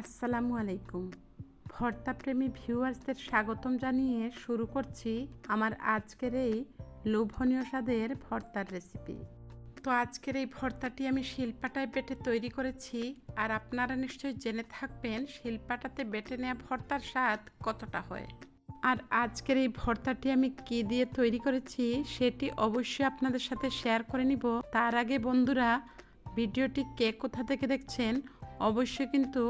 আসসালামু আলাইকুম। ভর্তাপ্রেমী ভিউয়ার্সদের স্বাগতম জানিয়ে শুরু করছি আমার আজকের এই লোভনীয় স্বাদের ভর্তার রেসিপি। তো আজকের এই ভর্তাটি আমি শিলপাটায় বেটে তৈরি করেছি আর আপনারা নিশ্চয়ই জেনে থাকবেন শিলপাটাতে বেটে নেওয়া ভর্তার স্বাদ কতটা হয়। আর আজকের এই ভর্তাটি আমি কি দিয়ে তৈরি করেছি সেটি অবশ্যই আপনাদের সাথে শেয়ার করে নিব। তার আগে বন্ধুরা, ভিডিওটি কে কোথা থেকে দেখছেন, অবশ্যই কিন্তু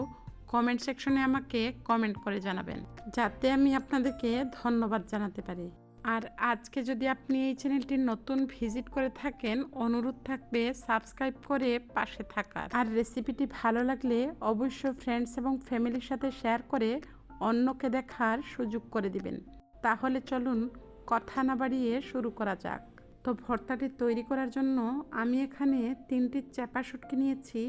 কমেন্ট সেকশনে আমাকে কমেন্ট করে জানাবেন, যাতে আমি আপনাদেরকে ধন্যবাদ জানাতে পারি। আর আজকে যদি আপনি এই চ্যানেলটি নতুন ভিজিট করে থাকেন, অনুরোধ থাকবে সাবস্ক্রাইব করে পাশে থাকার। আর রেসিপিটি ভালো লাগলে অবশ্যই ফ্রেন্ডস এবং ফ্যামিলির সাথে শেয়ার করে অন্যকে দেখার সুযোগ করে দিবেন। তাহলে চলুন কথা না বাড়িয়ে শুরু করা যাক। তো ভর্তাটি তৈরি করার জন্য আমি এখানে তিনটি চ্যাপা শুটকি নিয়েছি।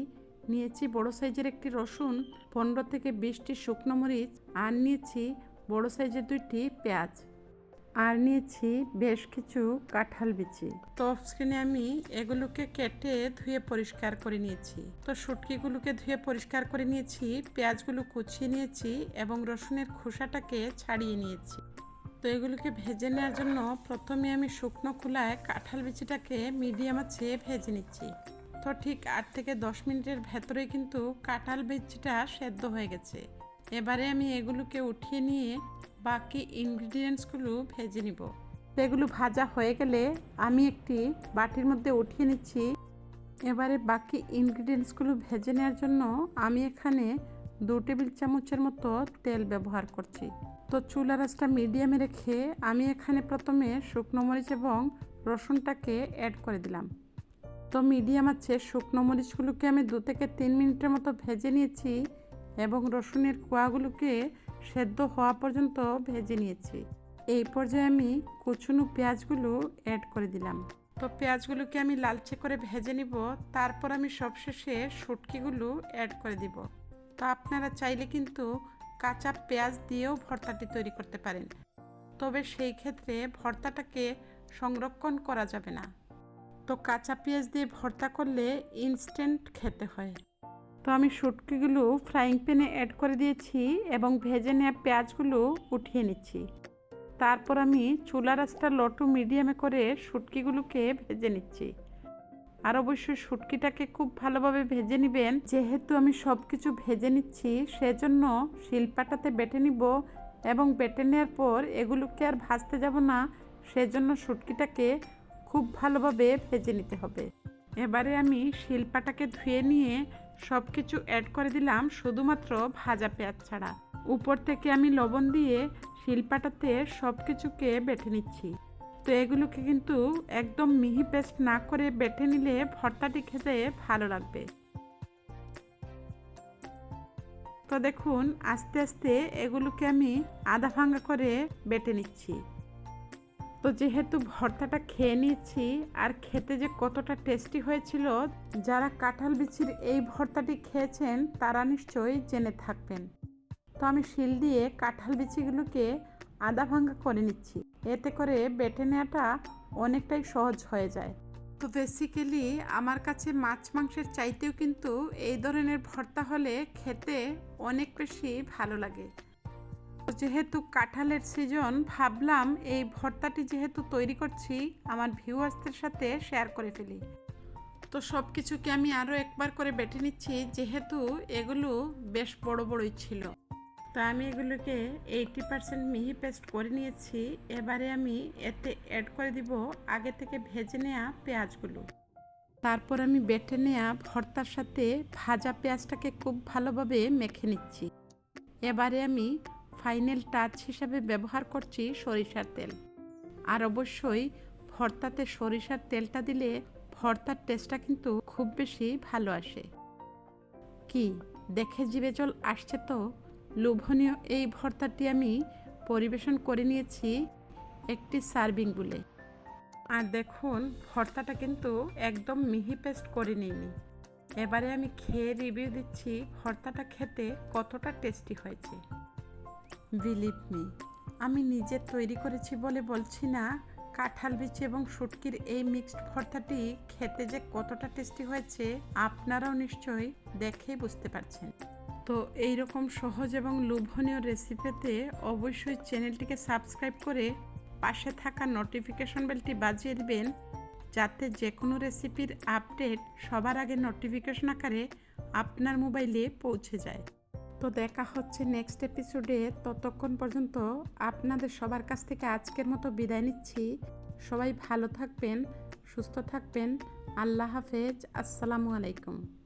নিয়েছি বড় সাইজের একটি রসুন, পনেরো থেকে বিশটি শুকনো মরিচ, আর নিয়েছি বড় সাইজের দুইটি পেঁয়াজ। আর নিয়েছি বেশ কিছু কাঁঠাল বিচি। তো স্ক্রিনে আমি এগুলোকে কেটে ধুয়ে পরিষ্কার করে নিয়েছি। তো শুটকিগুলোকে ধুয়ে পরিষ্কার করে নিয়েছি, পেঁয়াজগুলো কুচিয়ে নিয়েছি এবং রসুনের খোসাটাকে ছাড়িয়ে নিয়েছি। তো এগুলোকে ভেজে নেওয়ার জন্য প্রথমে আমি শুকনো খোলায় কাঁঠাল বিচিটাকে মিডিয়াম আছে ভেজে নিচ্ছি। তো ঠিক আট থেকে দশ মিনিটের ভেতরে কিন্তু কাঁঠাল বিচিটা সেদ্ধ হয়ে গেছে। এবারে আমি এগুলোকে উঠিয়ে নিয়ে বাকি ইনগ্রিডিয়েন্টসগুলো ভেজে নিব। এগুলো ভাজা হয়ে গেলে আমি একটি বাটির মধ্যে উঠিয়ে নিচ্ছি। এবারে বাকি ইনগ্রিডিয়েন্টসগুলো ভেজে নেওয়ার জন্য আমি এখানে দু টেবিল চামচের মতো তেল ব্যবহার করছি। তো চুলা রাসটা মিডিয়ামে রেখে আমি এখানে প্রথমে শুকনো মরিচ এবং রসুনটাকে অ্যাড করে দিলাম। তো মিডিয়াম আছে, শুকনো মরিচগুলোকে আমি দু থেকে তিন মিনিটের মতো ভেজে নিয়েছি এবং রসুনের কোয়াগুলোকে সেদ্ধ হওয়া পর্যন্ত ভেজে নিয়েছি। এই পর্যায়ে আমি কুচুনো পেঁয়াজগুলো অ্যাড করে দিলাম। তো পেঁয়াজগুলোকে আমি লালচে করে ভেজে নিব, তারপর আমি সবশেষে শুটকিগুলো অ্যাড করে দিব। তো আপনারা চাইলে কিন্তু কাঁচা পেঁয়াজ দিয়েও ভর্তাটি তৈরি করতে পারেন। তবে সেই ক্ষেত্রে ভর্তাটাকে সংরক্ষণ করা যাবে না। তো কাঁচা পেঁয়াজ দিয়ে ভর্তা করলে ইনস্ট্যান্ট খেতে হয়। তো আমি শুটকিগুলো ফ্রাইং প্যানে অ্যাড করে দিয়েছি এবং ভেজে নেওয়া পেঁয়াজগুলো উঠিয়ে নিচ্ছি। তারপর আমি চুলা রাসটা লটু মিডিয়ামে করে শুটকিগুলোকে ভেজে নিচ্ছি। আর অবশ্যই শুটকিটাকে খুব ভালোভাবে ভেজে নেবেন। যেহেতু আমি সব কিছু ভেজে নিচ্ছি, সেজন্য শিলপাটাতে বেটে নিব এবং বেটে নেওয়ার পর এগুলোকে আর ভাজতে যাব না, সেজন্য শুটকিটাকে খুব ভালোভাবে ভেজে নিতে হবে। এবারে আমি শিলপাটাকে ধুয়ে নিয়ে সব কিছু অ্যাড করে দিলাম শুধুমাত্র ভাজা পেঁয়াজ ছাড়া। উপর থেকে আমি লবণ দিয়ে শিলপাটাতে সব কিছুকে বেটে নিচ্ছি। তো এগুলোকে কিন্তু একদম মিহি পেস্ট না করে বেটে নিলে ভর্তাটি খেতে ভালো লাগবে। তো দেখুন, আস্তে আস্তে এগুলোকে আমি আধা ভাঙ্গা করে বেটে নিচ্ছি। তো যেহেতু ভর্তাটা খেয়ে নিচ্ছি আর খেতে যে কতটা টেস্টি হয়েছিল, যারা কাঁঠাল বিচির এই ভর্তাটি খেয়েছেন, তারা নিশ্চয়ই জেনে থাকবেন। তো আমি শিল দিয়ে কাঁঠাল বিচিগুলোকে আদা ভাঙ্গা করে নিচ্ছি। এতে করে বেটে নেওয়াটা অনেকটাই সহজ হয়ে যায়। তো বেসিক্যালি আমার কাছে মাছ মাংসের চাইতেও কিন্তু এই ধরনের ভর্তা হলে খেতে অনেক বেশি ভালো লাগে। যেহেতু কাঁঠালের সিজন ভাবলাম এই ভর্তাটি যেহেতু তৈরি করছি, আমার ভিউয়ার্সদের সাথে শেয়ার করে ফেলি। তো সব কিছুকে আমি আরও একবার করে বেটে নিচ্ছি, যেহেতু এগুলো বেশ বড় বড়ই ছিল। তো আমি এগুলোকে এইটি পারসেন্ট মিহি পেস্ট করে নিয়েছি। এবারে আমি এতে অ্যাড করে দিব আগে থেকে ভেজে নেওয়া পেঁয়াজগুলো। তারপর আমি বেটে নেওয়া ভর্তার সাথে ভাজা পেঁয়াজটাকে খুব ভালোভাবে মেখে নিচ্ছি। এবারে আমি ফাইনাল টাচ হিসাবে ব্যবহার করছি সরিষার তেল। আর অবশ্যই ভর্তাতে সরিষার তেলটা দিলে ভর্তার টেস্টটা কিন্তু খুব বেশি ভালো আসে। কি, দেখে জিভে জল আসছে তো? লোভনীয় এই ভর্তাটি আমি পরিবেশন করে নিয়েছি একটি সার্ভিং বুলে। আর দেখুন, ভর্তাটা কিন্তু একদম মিহি পেস্ট করে নিইনি। এবারে আমি খেয়ে রিভিউ দিচ্ছি ভর্তাটা খেতে কতটা টেস্টি হয়েছে। Believe me. আমি নিজে তৈরি করেছি বলে বলছি না। কাঁঠাল বিচি এবং শুটকির এই মিক্সড ভর্তাটি খেতে যে কতটা টেস্টি হয়েছে, আপনারাও নিশ্চয়ই দেখেই বুঝতে পারছেন। তো এই রকম সহজ এবং লোভনীয় রেসিপিতে অবশ্যই চ্যানেলটিকে সাবস্ক্রাইব করে পাশে থাকা নোটিফিকেশন বেলটি বাজিয়ে দিবেন, যাতে যে কোনো রেসিপির আপডেট সবার আগে নোটিফিকেশন আকারে আপনার মোবাইলে পৌঁছে যায়। তো দেখা হচ্ছে নেক্সট এপিসোডে ততক্ষণ পর্যন্ত আপনাদের সবার কাছ থেকে আজকের মতো বিদায় নিচ্ছি। সবাই ভালো থাকবেন, সুস্থ থাকবেন। আল্লাহ হাফেজ। আসসালামু আলাইকুম।